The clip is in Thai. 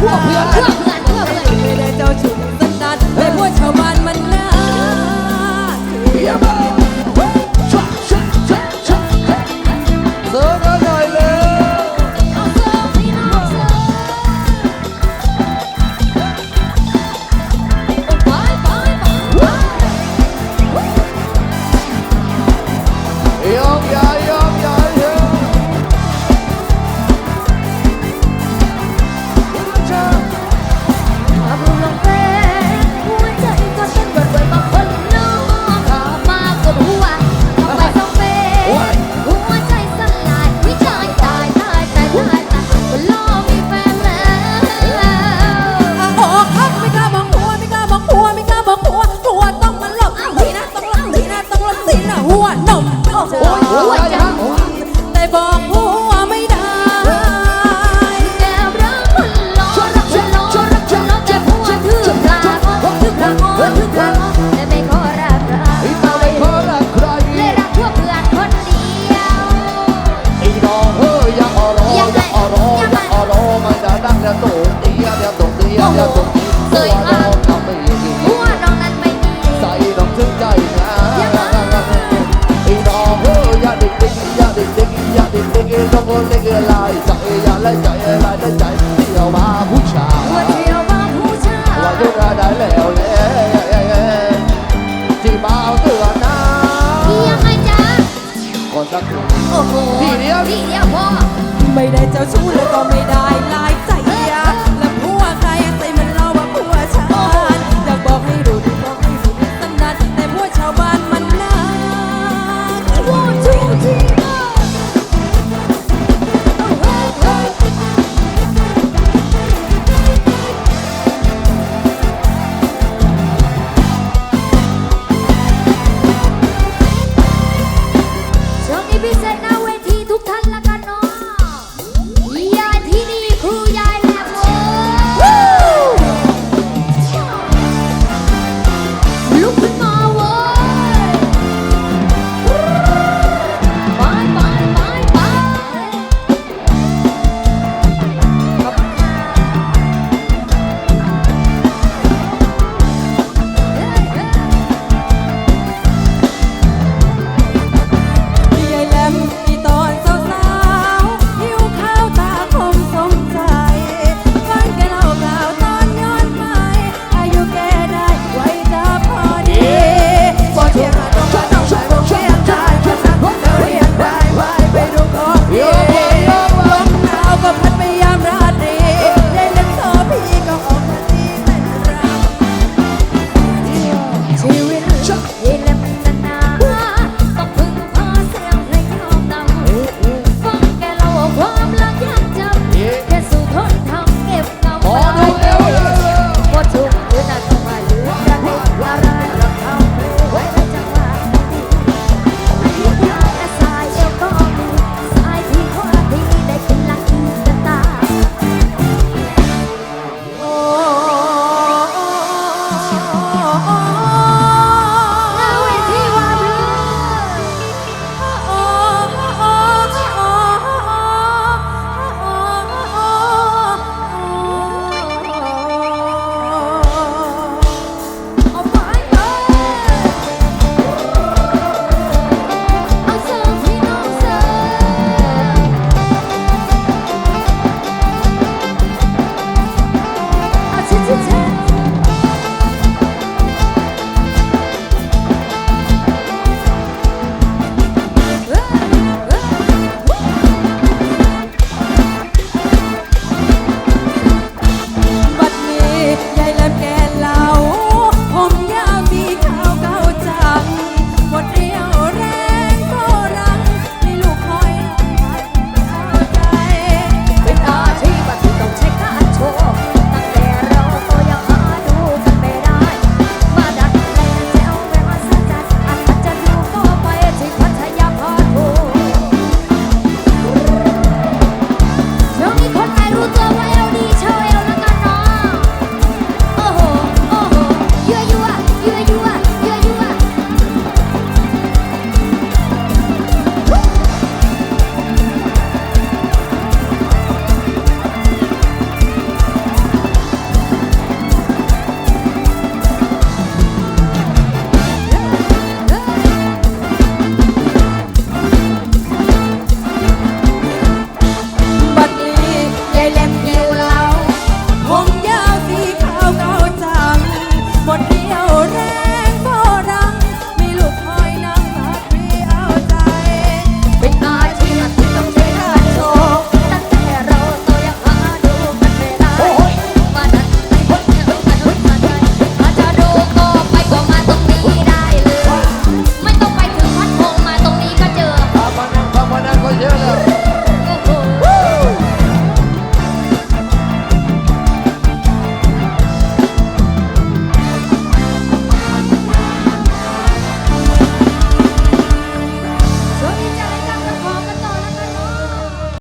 Whoa, we are black. โอ้โหเสยมากหัวน้องนั้นไม่ดีใส่น้องถึงใจนะไอ้น้องเอ้ยอย่าเด็กเด็กอย่าเด็กเด็กอย่าเด็กเด็กต้องคนเล็กลายใจอย่าไล่ใจไล่ใจเที่ยวมาผู้ชายที่ยวมาผู้ชายว่าเที่ได้แล้วและที่มาเอาเตือนนะยังไงจ๊ะขอสักโอ้โหทีเดียวทีเดียวไม่ได้เจ้าชู้แล้วก็ไม่ได้ลายใจ 샷